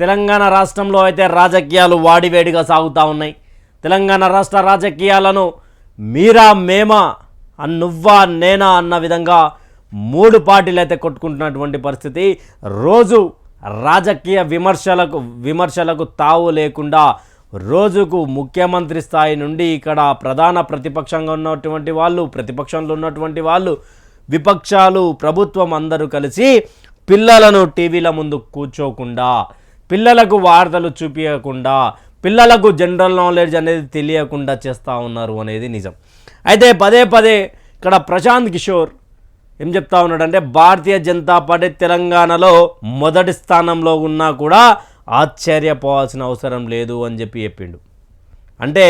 తెలంగాణ రాష్ట్రంలో అయితే రాజకీయాలు వాడివేడిగా సాగుతూ ఉన్నాయి. తెలంగాణ రాష్ట్ర రాజకీయాలను మీరా మేమా నువ్వా నేనా అన్న విధంగా మూడు పార్టీలు అయితే కొట్టుకుంటున్నటువంటి పరిస్థితి. రోజు రాజకీయ విమర్శలకు విమర్శలకు తావు లేకుండా రోజుకు ముఖ్యమంత్రి స్థాయి నుండి ఇక్కడ ప్రధాన ప్రతిపక్షంగా ఉన్నటువంటి వాళ్ళు ప్రతిపక్షంలో ఉన్నటువంటి వాళ్ళు విపక్షాలు ప్రభుత్వం అందరూ కలిసి పిల్లలను టీవీల ముందు కూర్చోకుండా పిల్లలకు వార్తలు చూపించకుండా పిల్లలకు జనరల్ నాలెడ్జ్ అనేది తెలియకుండా చేస్తూ ఉన్నారు అనేది నిజం. అయితే పదే పదే ఇక్కడ ప్రశాంత్ కిషోర్ ఏం చెప్తా ఉన్నాడంటే భారతీయ జనతా పార్టీ తెలంగాణలో మొదటి స్థానంలో ఉన్నా కూడా ఆశ్చర్యపోవాల్సిన అవసరం లేదు అని చెప్పి చెప్పిండు. అంటే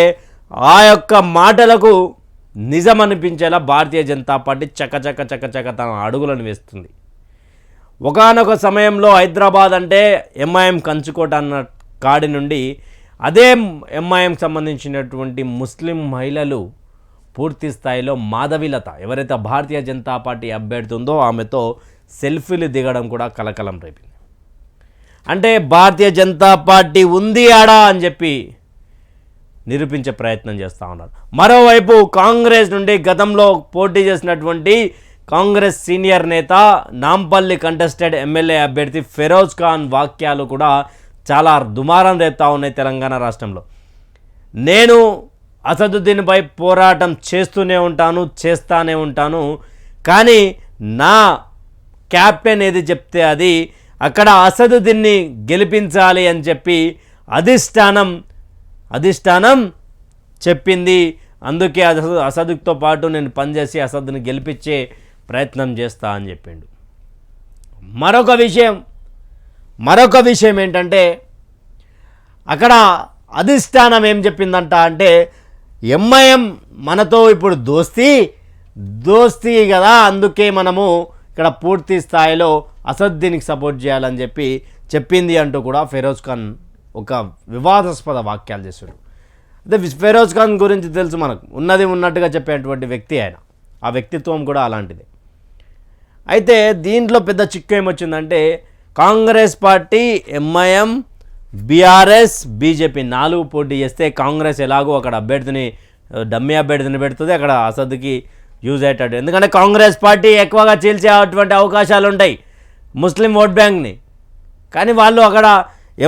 ఆ యొక్క మాటలకు నిజం అనిపించేలా భారతీయ జనతా పార్టీ చకచక చకచక తన అడుగులను వేస్తుంది. ఒకానొక సమయంలో హైదరాబాద్ అంటే ఎంఐఎం కంచుకోట అన్న కాడి నుండి అదే ఎంఐఎంకి సంబంధించినటువంటి ముస్లిం మహిళలు పూర్తి స్థాయిలో మాధవిలత ఎవరైతే భారతీయ జనతా పార్టీ అభ్యర్థి ఉందో ఆమెతో సెల్ఫీలు దిగడం కూడా కలకలం రేపింది. అంటే భారతీయ జనతా పార్టీ ఉంది ఆడా అని చెప్పి నిరూపించే ప్రయత్నం చేస్తూ ఉన్నారు. మరోవైపు కాంగ్రెస్ నుండి గతంలో పోటీ చేసినటువంటి కాంగ్రెస్ సీనియర్ నేత నాంపల్లి కంటెస్టెడ్ ఎమ్మెల్యే అభ్యర్థి ఫెరోజ్ ఖాన్ వాక్యాలు కూడా చాలా దుమారం రేపుతా ఉన్నాయి తెలంగాణ రాష్ట్రంలో. నేను అసదుద్దీన్పై పోరాటం చేస్తూనే ఉంటాను చేస్తానే ఉంటాను కానీ నా క్యాప్టెన్ ఏది చెప్తే అది అక్కడ అసదుద్దీన్ని గెలిపించాలి అని చెప్పి అధిష్టానం అధిష్టానం చెప్పింది. అందుకే అసదు అసదుతో పాటు నేను పనిచేసి అసద్ని గెలిపించే ప్రయత్నం చేస్తా అని చెప్పిండు. మరొక విషయం మరొక విషయం ఏంటంటే అక్కడ అధిష్టానం ఏం చెప్పిందంట అంటే ఎంఐఎం మనతో ఇప్పుడు దోస్తీ దోస్తీ కదా అందుకే మనము ఇక్కడ పూర్తి స్థాయిలో అసద్దీనికి సపోర్ట్ చేయాలని చెప్పి చెప్పింది అంటూ కూడా ఫెరోజ్ ఖాన్ ఒక వివాదాస్పద వాక్యాలు చేశాడు. అదే ఫెరోజ్ ఖాన్ గురించి తెలుసు మనకు. ఉన్నది ఉన్నట్టుగా చెప్పేటువంటి వ్యక్తి ఆయన. ఆ వ్యక్తిత్వం కూడా అలాంటిదే. అయితే దీంట్లో పెద్ద చిక్కు ఏమొచ్చిందంటే Congress party MIM BRS BJP నాలుగు పోటీ చేస్తే కాంగ్రెస్ ఎలాగో అక్కడ అభ్యర్థిని డమ్మి అభ్యర్థిని పెడుతుంది అక్కడ అసద్కి యూజ్ అయ్యేటట్టు. ఎందుకంటే కాంగ్రెస్ పార్టీ ఎక్కువగా చీల్చే అటువంటి అవకాశాలు ఉంటాయి ముస్లిం ఓట్ బ్యాంక్ని. కానీ వాళ్ళు అక్కడ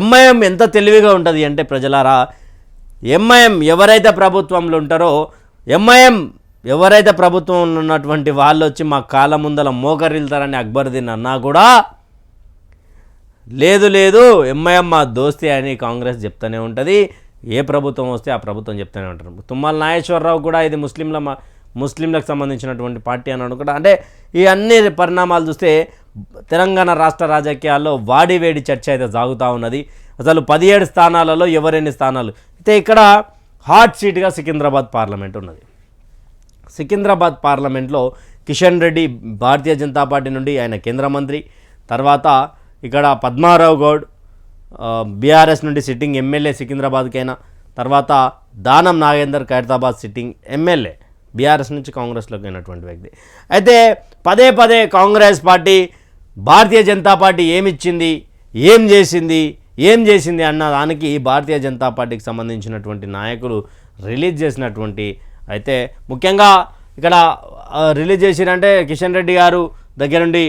ఎంఐఎం ఎంత తెలివిగా ఉంటుంది అంటే ప్రజలారా ఎంఐఎం ఎవరైతే ప్రభుత్వంలో ఉంటారో ఎంఐఎం ఎవరైతే ప్రభుత్వం ఉన్నటువంటి వాళ్ళు వచ్చి మా కాళ్ళ ముందల మోకరిల్తారని అక్బరుద్దీన్ అన్నా కూడా లేదు లేదు ఎంఐఎం మా దోస్తి అని కాంగ్రెస్ చెప్తూనే ఉంటుంది. ఏ ప్రభుత్వం వస్తే ఆ ప్రభుత్వం చెప్తూనే ఉంటారు తుమ్మల నాగేశ్వరరావు కూడా ఇది ముస్లింల ముస్లింలకు సంబంధించినటువంటి పార్టీ అని అనుకుంటా అంటే ఈ అన్ని పరిణామాలు చూస్తే తెలంగాణ రాష్ట్ర రాజకీయాల్లో వాడివేడి చర్చ అయితే సాగుతూ ఉన్నది. అసలు పదిహేడు స్థానాలలో ఎవరెన్ని స్థానాలు? అయితే ఇక్కడ హాట్ సీట్గా సికింద్రాబాద్ పార్లమెంట్ ఉన్నది. సికింద్రాబాద్ పార్లమెంట్లో కిషన్ రెడ్డి భారతీయ జనతా పార్టీ నుండి ఆయన కేంద్ర మంత్రి తర్వాత ఇక్కడ పద్మారావు గౌడ్ బీఆర్ఎస్ నుండి సిట్టింగ్ ఎమ్మెల్యే సికింద్రాబాద్కైనా తర్వాత Danam Nagender Khairatabad sitting MLA BRS నుంచి కాంగ్రెస్లోకి అయినటువంటి వ్యక్తి. అయితే పదే పదే కాంగ్రెస్ పార్టీ భారతీయ జనతా పార్టీ ఏమిచ్చింది ఏం చేసింది ఏం చేసింది అన్న దానికి భారతీయ జనతా పార్టీకి సంబంధించినటువంటి నాయకులు రిలీజ్ చేసినటువంటి అయితే ముఖ్యంగా ఇక్కడ రిలీజ్ చేసిరంటే కిషన్ రెడ్డి గారు దగ్గర నుండి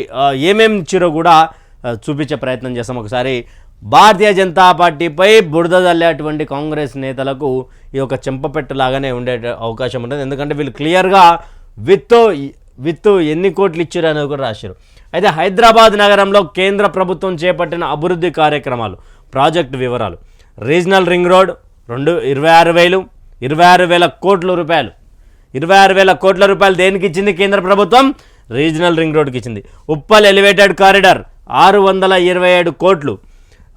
ఏమేమి ఇచ్చిరో కూడా చూపించే ప్రయత్నం చేస్తాం. ఒకసారి భారతీయ జనతా పార్టీపై బురద చల్లేటువంటి కాంగ్రెస్ నేతలకు ఈ యొక్క చెంపపెట్టలాగానే ఉండే అవకాశం ఉంటుంది. ఎందుకంటే వీళ్ళు క్లియర్గా విత్ విత్ ఎన్ని కోట్లు ఇచ్చారు అనేది కూడా రాశారు. అయితే హైదరాబాద్ నగరంలో కేంద్ర ప్రభుత్వం చేపట్టిన అభివృద్ధి కార్యక్రమాలు ప్రాజెక్టు వివరాలు. రీజనల్ రింగ్ రోడ్ రెండు ఇరవై ఆరు వేలు. ఇరవై ఆరు వేల కోట్ల రూపాయలు. ఇరవై ఆరు వేల కోట్ల రూపాయలు దేనికి ఇచ్చింది కేంద్ర ప్రభుత్వం? రీజనల్ రింగ్ రోడ్కి ఇచ్చింది. ఉప్పల్ ఎలివేటెడ్ కారిడార్ ఆరు వందల ఇరవై ఏడు కోట్లు.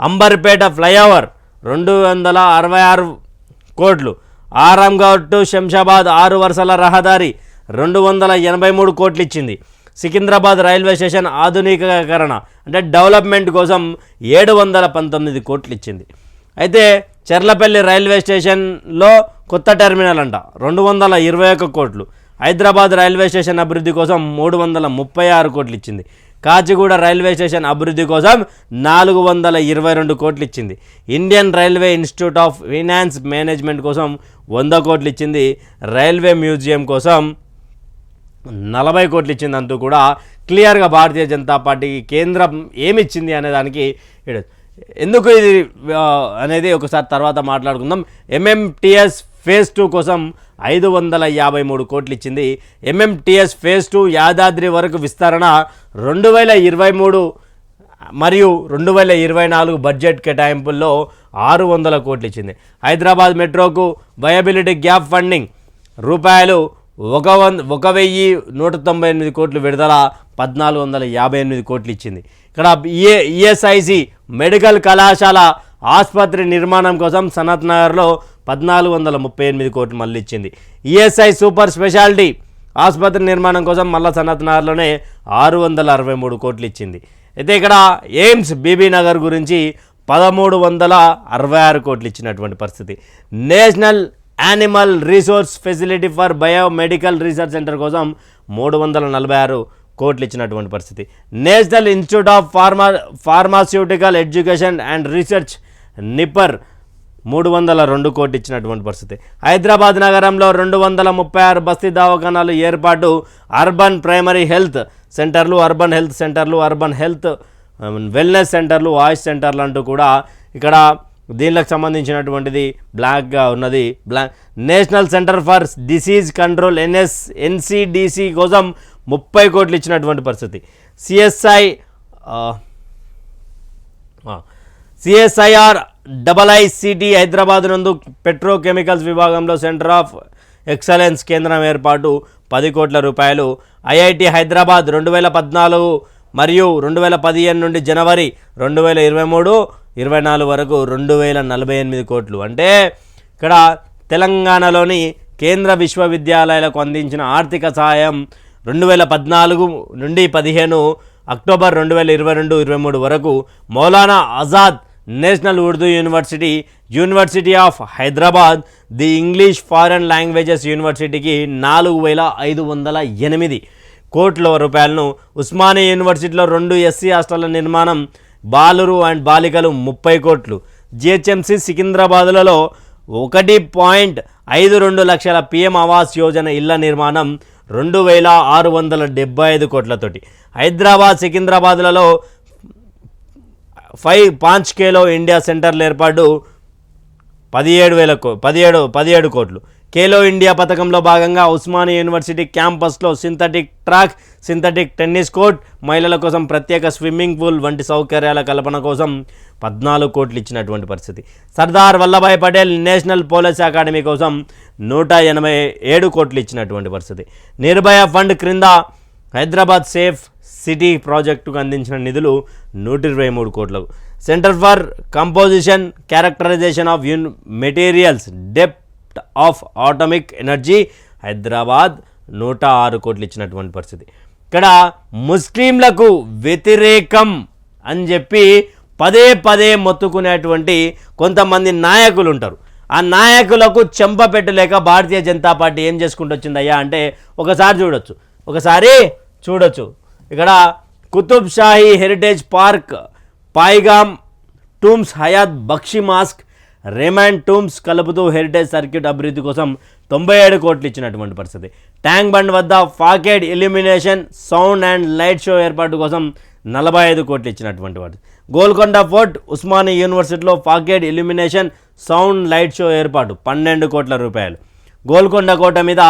అంబర్పేట ఫ్లైఓవర్ రెండు వందల అరవై ఆరు కోట్లు. ఆరాంఘాట్ టు శంషాబాద్ ఆరు వరుసల రహదారి రెండు వందల ఎనభై మూడు కోట్లు ఇచ్చింది. సికింద్రాబాద్ రైల్వే స్టేషన్ ఆధునికీకరణ అంటే డెవలప్మెంట్ కోసం ఏడు వందల పంతొమ్మిది కోట్లు ఇచ్చింది. అయితే చెర్లపల్లి రైల్వే స్టేషన్లో కొత్త టెర్మినల్ అంట. రెండు వందల ఇరవై ఒక్క కోట్లు. హైదరాబాద్ రైల్వే స్టేషన్ అభివృద్ధి కోసం మూడు వందల ముప్పై ఆరు కోట్లు ఇచ్చింది. కాచిగూడ రైల్వే స్టేషన్ అభివృద్ధి కోసం నాలుగు వందల ఇరవై రెండు కోట్లు ఇచ్చింది. Indian railway institute of finance management కోసం వంద కోట్లు ఇచ్చింది. రైల్వే మ్యూజియం కోసం నలభై కోట్లు ఇచ్చిందంటూ కూడా క్లియర్గా భారతీయ జనతా పార్టీకి కేంద్రం ఏమిచ్చింది అనే దానికి ఎందుకు ఇది అనేది ఒకసారి తర్వాత మాట్లాడుకుందాం. ఎంఎంటిఎస్ ఫేజ్ టూ కోసం ఐదు వందల యాభై మూడు కోట్లు ఇచ్చింది. ఎంఎంటిఎస్ ఫేజ్ టూ యాదాద్రి వరకు విస్తరణ రెండు వేల ఇరవై మూడు మరియు రెండు వేల ఇరవై నాలుగు బడ్జెట్ కేటాయింపుల్లో ఆరు వందల కోట్లు ఇచ్చింది. హైదరాబాద్ మెట్రోకు వయబిలిటీ గ్యాప్ ఫండింగ్ రూపాయలు ఒక వంద ఒక వెయ్యి నూట తొంభై ఎనిమిది కోట్లు విడుదల పద్నాలుగు వందల యాభై ఎనిమిది కోట్లు ఇచ్చింది. ఇక్కడ ఈఏ ఈఎస్ఐసి మెడికల్ కళాశాల ఆసుపత్రి నిర్మాణం కోసం సనత్ నగర్లో పద్నాలుగు వందల ముప్పై ఎనిమిది కోట్లు మళ్ళీ ఇచ్చింది ఈఎస్ఐ సూపర్ స్పెషాలిటీ ఆసుపత్రి నిర్మాణం కోసం మళ్ళా సనత్ నగర్లోనే ఆరు వందల అరవై మూడు కోట్లు ఇచ్చింది అయితే ఇక్కడ ఎయిమ్స్ బీబీ నగర్ గురించి పదమూడు వందల అరవై ఆరు కోట్లు ఇచ్చినటువంటి పరిస్థితి. National animal resource facility for biomedical research centre కోసం మూడు వందల నలభై ఆరు కోట్లు ఇచ్చినటువంటి పరిస్థితి. National institute of pharma pharmaceutical education and research NIPER మూడు వందల రెండు కోట్లు ఇచ్చినటువంటి పరిస్థితి. హైదరాబాద్ నగరంలో రెండు వందల ముప్పై ఆరు బస్తీ దవాఖానాలు ఏర్పాటు. అర్బన్ ప్రైమరీ హెల్త్ సెంటర్లు అర్బన్ హెల్త్ సెంటర్లు అర్బన్ హెల్త్ వెల్నెస్ సెంటర్లు వాయిస్ సెంటర్లు అంటూ కూడా ఇక్కడ దీనికి సంబంధించినటువంటిది బ్లాక్గా ఉన్నది. Block national centre for disease control N S NCDC కోసం ముప్పై కోట్లు ఇచ్చినటువంటి పరిస్థితి. CSI CSIR double ICT Hyderabad నందు పెట్రోకెమికల్స్ విభాగంలో సెంటర్ ఆఫ్ ఎక్సలెన్స్ కేంద్రం ఏర్పాటు పది కోట్ల రూపాయలు. ఐఐటి హైదరాబాద్ రెండు వేల పద్నాలుగు మరియు రెండు వేల పదిహేను నుండి జనవరి రెండు వేల ఇరవై మూడు ఇరవై నాలుగు వరకు రెండు వేల నలభై ఎనిమిది కోట్లు. అంటే ఇక్కడ తెలంగాణలోని కేంద్ర విశ్వవిద్యాలయాలకు అందించిన ఆర్థిక సహాయం రెండు వేల పద్నాలుగు నుండి పదిహేను అక్టోబర్ రెండు వేల ఇరవై రెండు ఇరవై మూడు వరకు Maulana Azad national Urdu university university of Hyderabad the English foreign languages యూనివర్సిటీకి నాలుగు వేల ఐదు వందల ఎనిమిది కోట్ల రూపాయలను ఉస్మానియా యూనివర్సిటీలో రెండు ఎస్సీ హాస్టళ్ళ నిర్మాణం బాలురు అండ్ బాలికలు ముప్పై కోట్లు జిహెచ్ఎంసి సికింద్రాబాద్లలో ఒకటి పాయింట్ ఐదు రెండు లక్షల పిఎం ఆవాస్ యోజన ఇళ్ళ నిర్మాణం రెండు వేల ఆరు వందల డెబ్బై ఐదు కోట్లతోటి. హైదరాబాద్ సికింద్రాబాద్లలో ఫైవ్ పాంచ్ కేలో ఇండియా సెంటర్లు ఏర్పాటు పదిహేడు వేల కో పదిహేడు పదిహేడు కోట్లు. ఖేలో ఇండియా పథకంలో భాగంగా ఉస్మానియా యూనివర్సిటీ క్యాంపస్లో synthetic track synthetic tennis court మహిళల కోసం ప్రత్యేక స్విమ్మింగ్ పూల్ వంటి సౌకర్యాల కల్పన కోసం పద్నాలుగు కోట్లు ఇచ్చినటువంటి పరిస్థితి. Sardar Vallabhbhai Patel national police academy కోసం నూట ఎనభై ఏడు కోట్లు ఇచ్చినటువంటి పరిస్థితి. నిర్భయ ఫండ్ క్రింద హైదరాబాద్ సేఫ్ సిటీ ప్రాజెక్టుకు అందించిన నిధులు నూట ఇరవై మూడు కోట్లకు. Centre for composition characterisation of Yoon materials dept of atomic energy Hyderabad నూట ఆరు కోట్లు ఇచ్చినటువంటి పరిస్థితి. ఇక్కడ ముస్లింలకు వ్యతిరేకం అని చెప్పి పదే పదే మొత్తుకునేటువంటి కొంతమంది నాయకులు ఉంటారు ఆ నాయకులకు చెంప పెట్టలేక భారతీయ జనతా పార్టీ ఏం చేసుకుంటూ వచ్చిందయ్యా అంటే ఒకసారి చూడొచ్చు. ఒకసారి చూడొచ్చు. ఇక్కడ Qutub Shahi heritage park Paigah tombs Hayat Bakshi mosque Raymond tombs కలుపుతూ హెరిటేజ్ సర్క్యూట్ అభివృద్ధి కోసం తొంభై ఏడు కోట్లు ఇచ్చినటువంటి పరిస్థితి. ట్యాంక్ బండ్ వద్ద facade illumination sound and light show ఏర్పాటు కోసం నలభై ఐదు కోట్లు ఇచ్చినటువంటి వాటి గోల్కొండ ఫోర్ట్ ఉస్మానియా యూనివర్సిటీలో facade illumination sound light show ఏర్పాటు పన్నెండు కోట్ల రూపాయలు. గోల్కొండ కోట మీద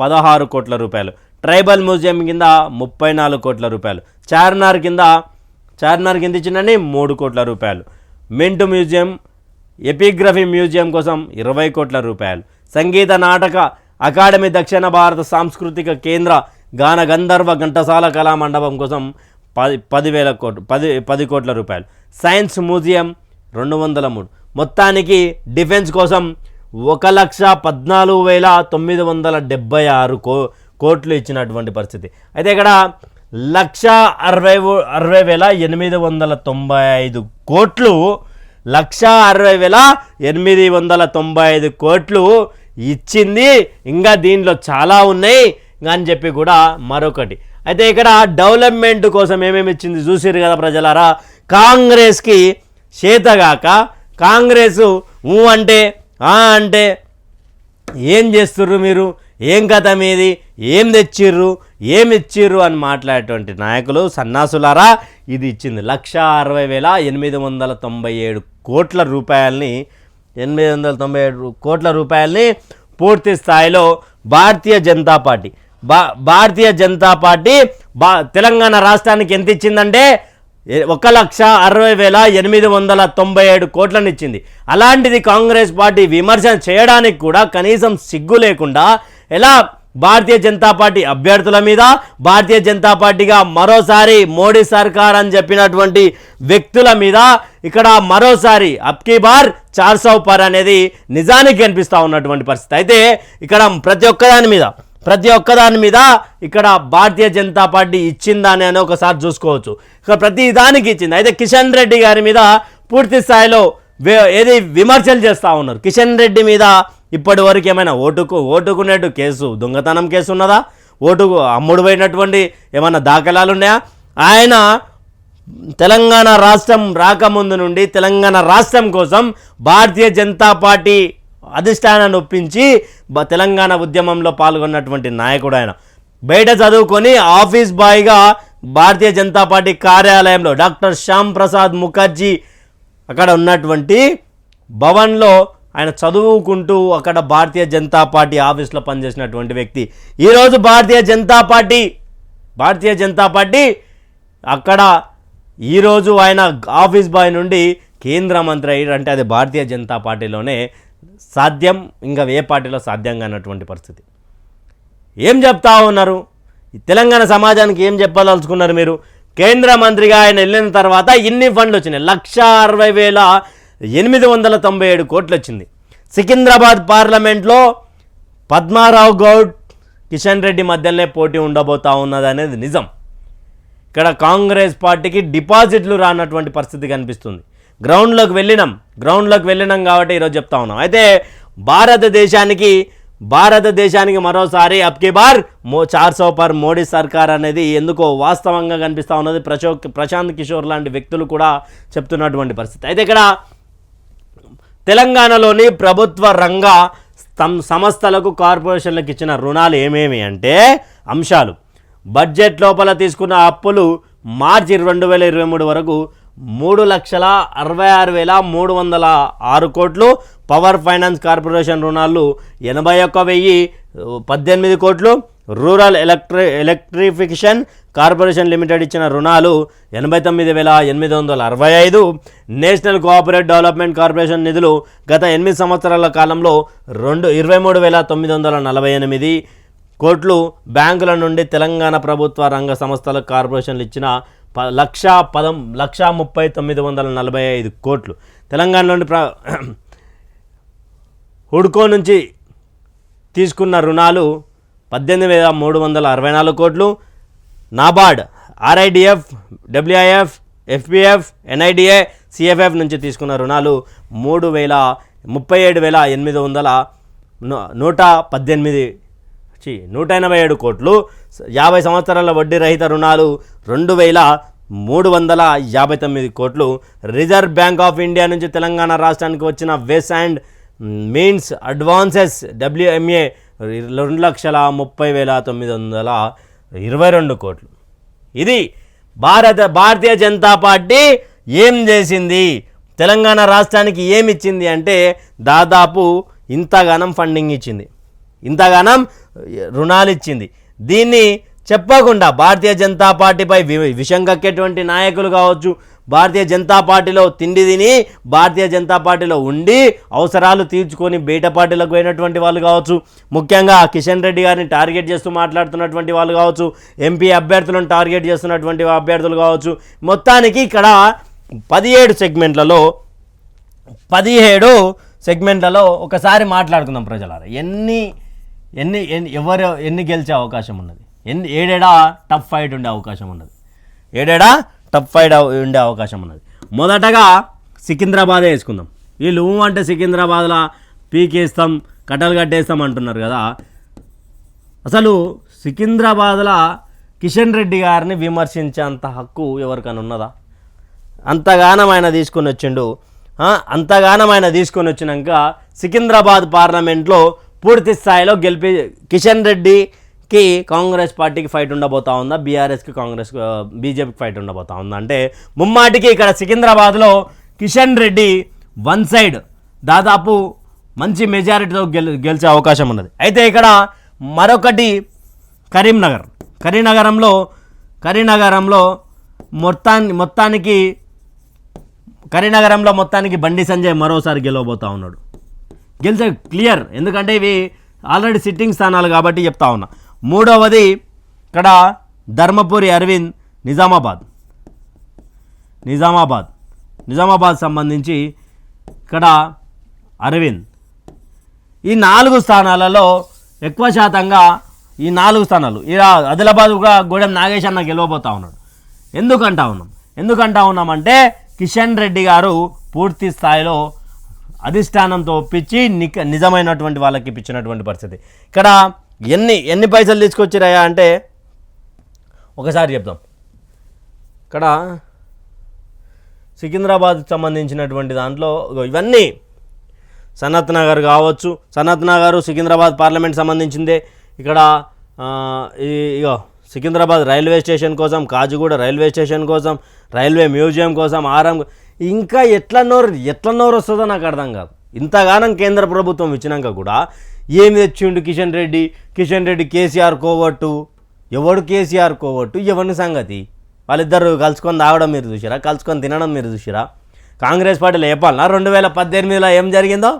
పదహారు కోట్ల రూపాయలు. ట్రైబల్ మ్యూజియం కింద ముప్పై నాలుగు కోట్ల రూపాయలు. చార్మినార్ కింద చార్మినార్ కింద ఇచ్చిందని మూడు కోట్ల రూపాయలు. మింట్ మ్యూజియం ఎపిగ్రఫీ మ్యూజియం కోసం ఇరవై కోట్ల రూపాయలు. సంగీత నాటక అకాడమీ దక్షిణ భారత సాంస్కృతిక కేంద్ర గాన గంధర్వ ఘంటసాల కళా మండపం కోసం పది పదివేల కోట్లు పది పది కోట్ల రూపాయలు. సైన్స్ మ్యూజియం రెండు వందల మూడు. మొత్తానికి డిఫెన్స్ కోసం ఒక లక్ష పద్నాలుగు వేల తొమ్మిది వందల డెబ్బై ఆరు కో కోట్లు ఇచ్చినటువంటి పరిస్థితి. అయితే ఇక్కడ లక్ష అరవై అరవై వేల ఎనిమిది వందల తొంభై ఐదు కోట్లు లక్ష అరవై వేల ఎనిమిది వందల తొంభై ఐదు కోట్లు ఇచ్చింది. ఇంకా దీనిలో చాలా ఉన్నాయి. అని చెప్పి కూడా మరొకటి. అయితే ఇక్కడ డెవలప్మెంట్ కోసం ఏమేమి ఇచ్చింది చూసిరు కదా ప్రజలారా? కాంగ్రెస్కి చేతగాక కాంగ్రెస్ ఊ అంటే ఆ అంటే ఏం చేస్తుర్రు మీరు? ఏం కథ మీది? ఏం తెచ్చిర్రు? ఏం ఇచ్చిర్రు అని మాట్లాడేటువంటి నాయకులు సన్నాసులారా ఇది ఇచ్చింది లక్ష అరవై వేల ఎనిమిది వందల తొంభై ఏడు కోట్ల రూపాయలని ఎనిమిది వందల తొంభై ఏడు కోట్ల రూపాయలని పూర్తి స్థాయిలో భారతీయ జనతా పార్టీ భా భారతీయ జనతా పార్టీ బా తెలంగాణ రాష్ట్రానికి ఎంత ఇచ్చిందంటే ఒక లక్ష అరవై వేల ఎనిమిది వందల తొంభై ఏడు కోట్లను ఇచ్చింది. అలాంటిది కాంగ్రెస్ పార్టీ విమర్శన చేయడానికి కూడా కనీసం సిగ్గు లేకుండా ఎలా భారతీయ జనతా పార్టీ అభ్యర్థుల మీద భారతీయ జనతా పార్టీగా మరోసారి మోడీ సర్కార్ అని చెప్పినటువంటి వ్యక్తుల మీద ఇక్కడ మరోసారి అప్కీ బార్ చార్ సౌ పర్ అనేది నిజానికి కనిపిస్తూ ఉన్నటువంటి పరిస్థితి. అయితే ఇక్కడ ప్రతి ఒక్కదాని మీద ప్రతి ఒక్కదాని మీద ఇక్కడ భారతీయ జనతా పార్టీ ఇచ్చిందా అని ఒకసారి చూసుకోవచ్చు. ఇక్కడ ప్రతి దానికి ఇచ్చింది. అయితే కిషన్ రెడ్డి గారి మీద పూర్తి స్థాయిలో వే- ఏది విమర్శలు చేస్తూ ఉన్నారు. కిషన్ రెడ్డి మీద ఇప్పటి వరకు ఏమైనా ఓటుకు ఓటుకునేట్టు కేసు దొంగతనం కేసు ఉన్నదా? ఓటుకు అమ్ముడు పోయినటువంటి ఏమైనా దాఖలాలు ఉన్నాయా? ఆయన తెలంగాణ రాష్ట్రం రాకముందు నుండి తెలంగాణ రాష్ట్రం కోసం భారతీయ జనతా పార్టీ అధిష్టానాన్ని ఒప్పించి బ- తెలంగాణ ఉద్యమంలో పాల్గొన్నటువంటి నాయకుడు ఆయన. బయట చదువుకొని ఆఫీస్ బాయ్గా భారతీయ జనతా పార్టీ కార్యాలయంలో డాక్టర్ శ్యామ్ ప్రసాద్ ముఖర్జీ అక్కడ ఉన్నటువంటి భవన్లో ఆయన చదువుకుంటూ అక్కడ భారతీయ జనతా పార్టీ ఆఫీస్లో పనిచేసినటువంటి వ్యక్తి. ఈరోజు భారతీయ జనతా పార్టీ భారతీయ జనతా పార్టీ అక్కడ ఈరోజు ఆయన ఆఫీస్ బాయ్ నుండి కేంద్ర మంత్రి అయ్యారంటే అది భారతీయ జనతా పార్టీలోనే సాధ్యం ఇంకా ఏ పార్టీలో సాధ్యం కానటువంటి పరిస్థితి. ఏం చెప్తా ఉన్నారు? ఈ తెలంగాణ సమాజానికి ఏం చెప్పదలుచుకున్నారు మీరు? కేంద్ర మంత్రిగా ఆయన వెళ్ళిన తర్వాత ఇన్ని ఫండ్లు వచ్చినాయి. లక్ష అరవై వేల ఎనిమిది వందల తొంభై ఏడు కోట్లు వచ్చింది. సికింద్రాబాద్ పార్లమెంట్లో పద్మారావు గౌడ్ కిషన్ రెడ్డి మధ్యలోనే పోటీ ఉండబోతా ఉన్నది అనేది నిజం. ఇక్కడ కాంగ్రెస్ పార్టీకి డిపాజిట్లు రానటువంటి పరిస్థితి కనిపిస్తుంది. గ్రౌండ్లోకి వెళ్ళినాం. గ్రౌండ్లోకి వెళ్ళినాం కాబట్టి ఈరోజు చెప్తా ఉన్నాం. అయితే భారతదేశానికి భారతదేశానికి మరోసారి అప్కి బార్ మో చార్ సో పర్ మోడీ సర్కార్ అనేది ఎందుకో వాస్తవంగా కనిపిస్తూ ఉన్నది. ప్రశో ప్రశాంత్ కిషోర్ లాంటి వ్యక్తులు కూడా చెప్తున్నటువంటి పరిస్థితి. అయితే ఇక్కడ తెలంగాణలోని ప్రభుత్వ రంగ సంస్థలకు కార్పొరేషన్లకు ఇచ్చిన రుణాలు ఏమేమి అంటే అంశాలు. బడ్జెట్ లోపల తీసుకున్న అప్పులు మార్చి రెండు వేల ఇరవై మూడు వరకు మూడు లక్షల అరవై ఆరు వేల మూడు వందల ఆరు కోట్లు. పవర్ ఫైనాన్స్ కార్పొరేషన్ రుణాలు ఎనభై ఒక్క వెయ్యి పద్దెనిమిది కోట్లు. Rural electri electrification corporation limited ఇచ్చిన రుణాలు ఎనభై తొమ్మిది వేల ఎనిమిది వందల అరవై ఐదు. నేషనల్ కోఆపరేటివ్ డెవలప్మెంట్ కార్పొరేషన్ నిధులు గత ఎనిమిది సంవత్సరాల కాలంలో రెండు ఇరవై మూడు వేల తొమ్మిది వందల నలభై ఎనిమిది కోట్లు. బ్యాంకుల నుండి తెలంగాణ ప్రభుత్వ రంగ సంస్థల కార్పొరేషన్లు ఇచ్చిన ప లక్షా పదం లక్షా ముప్పై తొమ్మిది వందల నలభై ఐదు కోట్లు. తెలంగాణలోని ప్ర హుడ్కో నుంచి తీసుకున్న రుణాలు పద్దెనిమిది వేల మూడు వందల అరవై నాలుగు కోట్లు. నాబార్డ్ ఆర్ఐడిఎఫ్ డబ్ల్యూఐఎఫ్ ఎఫ్పిఎఫ్ ఎన్ఐడిఏ సిఎఫ్ఎఫ్ నుంచి తీసుకున్న రుణాలు మూడు వేల ముప్పై ఏడు వేల ఎనిమిది వందల నూట పద్దెనిమిది చి నూట ఎనభై ఏడు కోట్లు యాభై సంవత్సరాల వడ్డీ రహిత రుణాలు రెండు వేల మూడు వందల యాభై తొమ్మిది కోట్లు. రిజర్వ్ బ్యాంక్ ఆఫ్ ఇండియా నుంచి తెలంగాణ రాష్ట్రానికి వచ్చిన ways and means advances WMA రెండు లక్షల ముప్పై వేల తొమ్మిది వందల ఇరవై రెండు కోట్లు. ఇది భారత భారతీయ జనతా పార్టీ ఏం చేసింది? తెలంగాణ రాష్ట్రానికి ఏమి ఇచ్చింది అంటే దాదాపు ఇంతగానం ఫండింగ్ ఇచ్చింది. ఇంతగానం రుణాలు ఇచ్చింది దీన్ని చెప్పకుండా భారతీయ జనతా పార్టీపై వి- విషం కక్కేటువంటి నాయకులు కావచ్చు భారతీయ జనతా పార్టీలో తిండి తిని భారతీయ జనతా పార్టీలో ఉండి అవసరాలు తీర్చుకొని బయట పార్టీలకు పోయినటువంటి వాళ్ళు కావచ్చు ముఖ్యంగా కిషన్ రెడ్డి గారిని టార్గెట్ చేస్తూ మాట్లాడుతున్నటువంటి వాళ్ళు కావచ్చు ఎంపీ అభ్యర్థులను టార్గెట్ చేస్తున్నటువంటి అభ్యర్థులు కావచ్చు మొత్తానికి ఇక్కడ పదిహేడు సెగ్మెంట్లలో పదిహేడు సెగ్మెంట్లలో ఒకసారి మాట్లాడుకుందాం ప్రజలారా. ఎన్ని ఎన్ని ఎవరు ఎన్ని గెలిచే అవకాశం ఉన్నది? ఎన్ని ఏడేడా టఫ్ ఫైట్ ఉండే అవకాశం ఉన్నది? ఏడేడా టఫ్ ఫైట్ ఉండే అవకాశం ఉన్నది. మొదటగా సికింద్రాబాదే వేసుకుందాం. వీళ్ళు ఊ అంటే సికింద్రాబాద్లో పీకేస్తాం కట్టలు కట్టేస్తాం అంటున్నారు కదా. అసలు సికింద్రాబాద్లో కిషన్ రెడ్డి గారిని విమర్శించేంత హక్కు ఎవరికైనా ఉన్నదా? అంతగానం ఆయన తీసుకొని వచ్చిండు అంతగానం ఆయన తీసుకొని వచ్చినాక సికింద్రాబాద్ పార్లమెంట్లో పూర్తి స్థాయిలో గెలిపి కిషన్ రెడ్డికి కాంగ్రెస్ పార్టీకి ఫైట్ ఉండబోతా ఉందా? బీఆర్ఎస్కి కాంగ్రెస్ బీజేపీకి ఫైట్ ఉండబోతా ఉందా? అంటే ముమ్మాటికి ఇక్కడ సికింద్రాబాద్లో కిషన్ రెడ్డి వన్ సైడ్ దాదాపు మంచి మెజారిటీతో గెల్ గెలిచే అవకాశం ఉన్నది. అయితే ఇక్కడ మరొకటి కరీంనగర్. కరీంనగరంలో కరీంనగరంలో మొత్తాన్ని మొత్తానికి కరీంనగరంలో మొత్తానికి బండి సంజయ్ మరోసారి గెలవబోతా ఉన్నాడు. గెలిచే క్లియర్. ఎందుకంటే ఇవి ఆల్రెడీ సిట్టింగ్ స్థానాలు కాబట్టి చెప్తా ఉన్నా. మూడవది ఇక్కడ ధర్మపురి అరవింద్ నిజామాబాద్. నిజామాబాద్. నిజామాబాద్ సంబంధించి ఇక్కడ అరవింద్. ఈ నాలుగు స్థానాలలో ఎక్కువ శాతంగా ఈ నాలుగు స్థానాలు ఇలా ఆదిలాబాద్ కూడా గూడెం నాగేష్ అన్న గెలవబోతా ఉన్నాడు. ఎందుకంటా ఉన్నాం? ఎందుకంటా ఉన్నామంటే కిషన్ రెడ్డి గారు పూర్తి స్థాయిలో అధిష్టానంతో ఒప్పించి నిక నిజమైనటువంటి వాళ్ళకి ఇప్పించినటువంటి పరిస్థితి. ఇక్కడ ఎన్ని ఎన్ని పైసలు తీసుకొచ్చిరాయా అంటే ఒకసారి చెప్దాం. ఇక్కడ సికింద్రాబాద్ సంబంధించినటువంటి దాంట్లో ఇవన్నీ సనత్ నగర్ కావచ్చు. సనత్ నగర్ సికింద్రాబాద్ పార్లమెంట్ సంబంధించిందే. ఇక్కడ ఇగో సికింద్రాబాద్ రైల్వే స్టేషన్ కోసం కాజుగూడ రైల్వే స్టేషన్ కోసం రైల్వే మ్యూజియం కోసం ఆరం ఇంకా ఎట్లా నోరు ఎట్లా నోరు వస్తుందో నాకు అర్థం కాదు. ఇంతగానం కేంద్ర ప్రభుత్వం ఇచ్చినాక కూడా ఏమి తెచ్చిండు కిషన్ రెడ్డి? కిషన్ రెడ్డి కేసీఆర్ కోవట్టు. ఎవడు కేసీఆర్ కోవట్టు? ఎవరిని సంగతి? వాళ్ళిద్దరు కలుసుకొని తాగడం మీరు చూసిరా? కలుసుకొని తినడం మీరు చూసిరా? కాంగ్రెస్ పార్టీలో చెప్పాలనా రెండు వేల పద్దెనిమిదిలో ఏం జరిగిందో?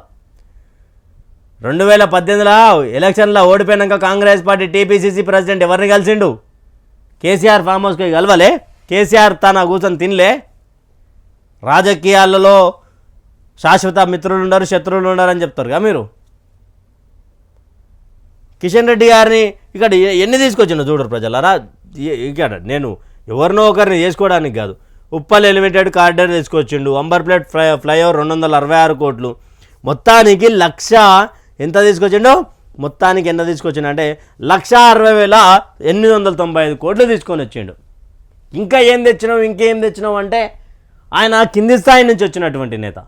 రెండు వేల పద్దెనిమిదిలో ఎలక్షన్లో ఓడిపోయినాక కాంగ్రెస్ పార్టీ టీపీసీసీ ప్రెసిడెంట్ ఎవరిని కలిసిండు? కేసీఆర్ ఫామ్ హౌస్కి కలవలే? కేసీఆర్ తన కూర్చొని తినలే? రాజకీయాలలో శాశ్వత మిత్రులు ఉండరు శత్రువులు ఉండరు అని చెప్తారుగా మీరు. కిషన్ రెడ్డి గారిని ఇక్కడ ఎన్ని తీసుకొచ్చిన చూడరు ప్రజలారా ఇక్కడ నేను ఎవరినో ఒకరిని చేసుకోవడానికి కాదు. ఉప్పల్ ఎలిమిటెడ్ కార్డర్ తీసుకొచ్చిండు అంబర్ప్లేట్ ఫ్లై ఫ్లైఓవర్ రెండు వందల అరవై ఆరు కోట్లు. మొత్తానికి లక్ష ఎంత తీసుకొచ్చిండు? మొత్తానికి ఎంత తీసుకొచ్చిండు అంటే లక్ష అరవై వేల ఎనిమిది వందల తొంభై ఐదు కోట్లు తీసుకొని వచ్చిండు. ఇంకా ఏం తెచ్చినావు ఇంకేం తెచ్చినావు అంటే ఆయన కింది స్థాయి నుంచి వచ్చినటువంటి నేత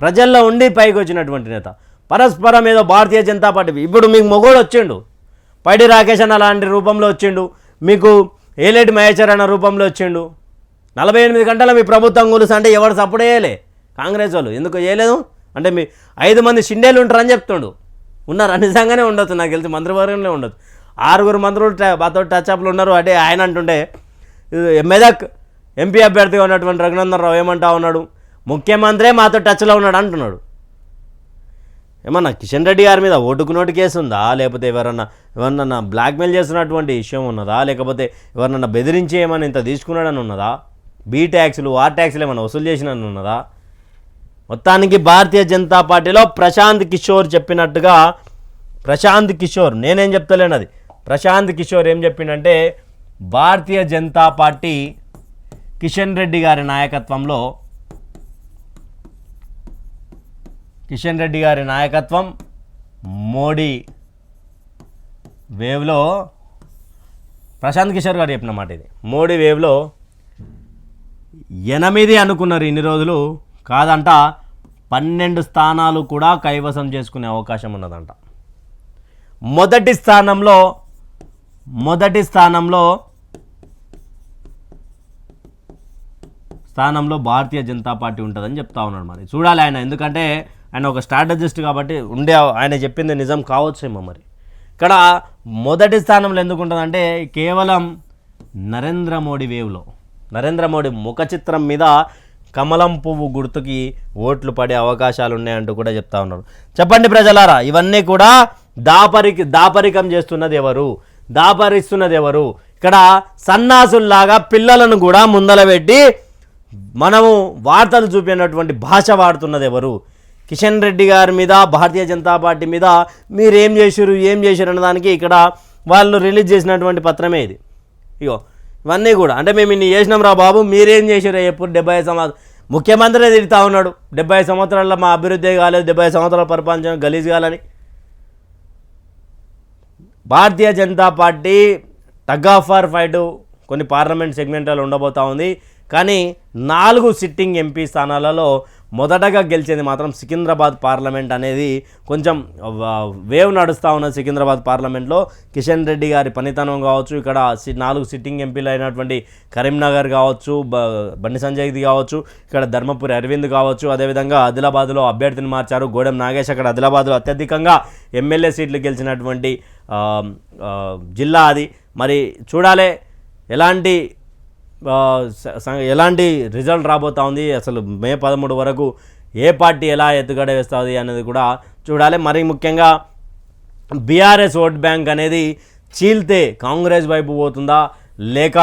ప్రజల్లో ఉండి పైకి వచ్చినటువంటి నేత పరస్పరం ఏదో భారతీయ జనతా పార్టీ. ఇప్పుడు మీకు మొగోడు వచ్చిండు పైడి రాకేష్ అన్న లాంటి రూపంలో వచ్చిండు మీకు ఏలేటి మహేశ్వర్ అన్న రూపంలో వచ్చిండు. నలభై ఎనిమిది గంటల మీ ప్రభుత్వం కూలుసు అంటే ఎవరు సపోర్ట్ చేయలే? కాంగ్రెస్ వాళ్ళు. ఎందుకు చేయలేదు? అంటే మీ ఐదు మంది షిండేలు ఉంటారని చెప్తుండు. ఉన్నారు? నిజంగానే ఉండొచ్చు. నాకు తెలిసి మంత్రివర్గంలో ఉండొచ్చు. ఆరుగురు మంత్రులు మాతో టచ్ అప్లు ఉన్నారు. అంటే ఆయన అంటుండే మెదక్ ఎంపీ అభ్యర్థిగా ఉన్నటువంటి రఘునందన్ రావు ఏమంటా ఉన్నాడు? ముఖ్యమంత్రే మాతో టచ్లో ఉన్నాడు అంటున్నాడు. ఏమన్నా కిషన్ రెడ్డి గారి మీద ఓటుకు నోటు కేసు ఉందా? లేకపోతే ఎవరన్నా ఎవరన్నా బ్లాక్మెయిల్ చేస్తున్నటువంటి విషయం ఉన్నదా? లేకపోతే ఎవరన్నా బెదిరించి ఏమైనా ఇంత తీసుకున్నాడని ఉన్నదా? బీ ట్యాక్స్లు ఆ ట్యాక్స్లు ఏమైనా వసూలు చేసినని ఉన్నదా? మొత్తానికి భారతీయ జనతా పార్టీలో ప్రశాంత్ కిషోర్ చెప్పినట్టుగా ప్రశాంత్ కిషోర్ నేనేం చెప్తలేను అది ప్రశాంత్ కిషోర్ ఏం చెప్పిండంటే భారతీయ జనతా పార్టీ కిషన్ రెడ్డి గారి నాయకత్వంలో కిషన్ రెడ్డి గారి నాయకత్వం మోడీ వేవ్లో ప్రశాంత్ కిషోర్ గారు చెప్పిన మాట ఇది. మోడీ వేవ్లో ఎనిమిది అనుకున్నారు ఇన్ని రోజులు కాదంట పన్నెండు స్థానాలు కూడా కైవసం చేసుకునే అవకాశం ఉన్నదంట. మొదటి స్థానంలో మొదటి స్థానంలో స్థానంలో భారతీయ జనతా పార్టీ ఉంటుందని చెప్తా ఉన్నాడు మరి. చూడాలి ఆయన ఎందుకంటే ఆయన ఒక స్ట్రాటజిస్ట్ కాబట్టి ఉండే ఆయన చెప్పింది నిజం కావచ్చేమో మరి. ఇక్కడ మొదటి స్థానంలో ఎందుకు ఉంటుందంటే కేవలం నరేంద్ర మోడీ వేవ్లో నరేంద్ర మోడీ ముఖ చిత్రం మీద కమలం పువ్వు గుర్తుకి ఓట్లు పడే అవకాశాలు ఉన్నాయంటూ కూడా చెప్తా ఉన్నారు. చెప్పండి ప్రజలారా ఇవన్నీ కూడా దాపరికి దాపరికం చేస్తున్నది ఎవరు? దాపరిస్తున్నది ఎవరు? ఇక్కడ సన్నాసుల్లాగా పిల్లలను కూడా ముందల పెట్టి మనము వార్తలు చూపినటువంటి భాష వాడుతున్నది ఎవరు? కిషన్ రెడ్డి గారి మీద భారతీయ జనతా పార్టీ మీద మీరేం చేశారు ఏం చేశారు అన్నదానికి ఇక్కడ వాళ్ళు రిలీజ్ చేసినటువంటి పత్రమే ఇది. ఇగో ఇవన్నీ కూడా. అంటే మేము ఇన్ని చేసినాం రా బాబు మీరేం చేశారు ఎప్పుడు? డెబ్బై ఐదు సంవత్సరాలు ముఖ్యమంత్రి తిడతా ఉన్నాడు. డెబ్బై సంవత్సరాల మా అభివృద్ధి కాలేదు డెబ్బై సంవత్సరాల పరిపాలన గలీజ్ కాలని. Bharatiya Janata party tug of for fight కొన్ని పార్లమెంట్ సెగ్మెంటాలు ఉండబోతా ఉంది. కానీ నాలుగు సిట్టింగ్ ఎంపీ స్థానాలలో మొదటగా గెలిచేది మాత్రం సికింద్రాబాద్ పార్లమెంట్ అనేది కొంచెం వేవ్ నడుస్తూ ఉన్న సికింద్రాబాద్ పార్లమెంట్లో. కిషన్ రెడ్డి గారి పనితనం కావచ్చు ఇక్కడ సి- నాలుగు సిట్టింగ్ ఎంపీలు అయినటువంటి కరీంనగర్ కావచ్చు బ- బండి సంజయ్ది కావచ్చు ఇక్కడ ధర్మపురి అరవింద్ కావచ్చు అదేవిధంగా ఆదిలాబాద్లో అభ్యర్థిని మార్చారు గోడెం నాగేష్. అక్కడ ఆదిలాబాద్లో అత్యధికంగా ఎమ్మెల్యే సీట్లు గెలిచినటువంటి జిల్లా అది. మరి చూడాలి ఎలాంటి ఎలాంటి రిజల్ట్ రాబోతా ఉంది? అసలు మే పదమూడు వరకు ఏ పార్టీ ఎలా ఎత్తుగడ వేస్తుంది అనేది కూడా చూడాలి. మరి ముఖ్యంగా బీఆర్ఎస్ ఓట్ బ్యాంక్ అనేది చీల్తే కాంగ్రెస్ వైపు పోతుందా? లేక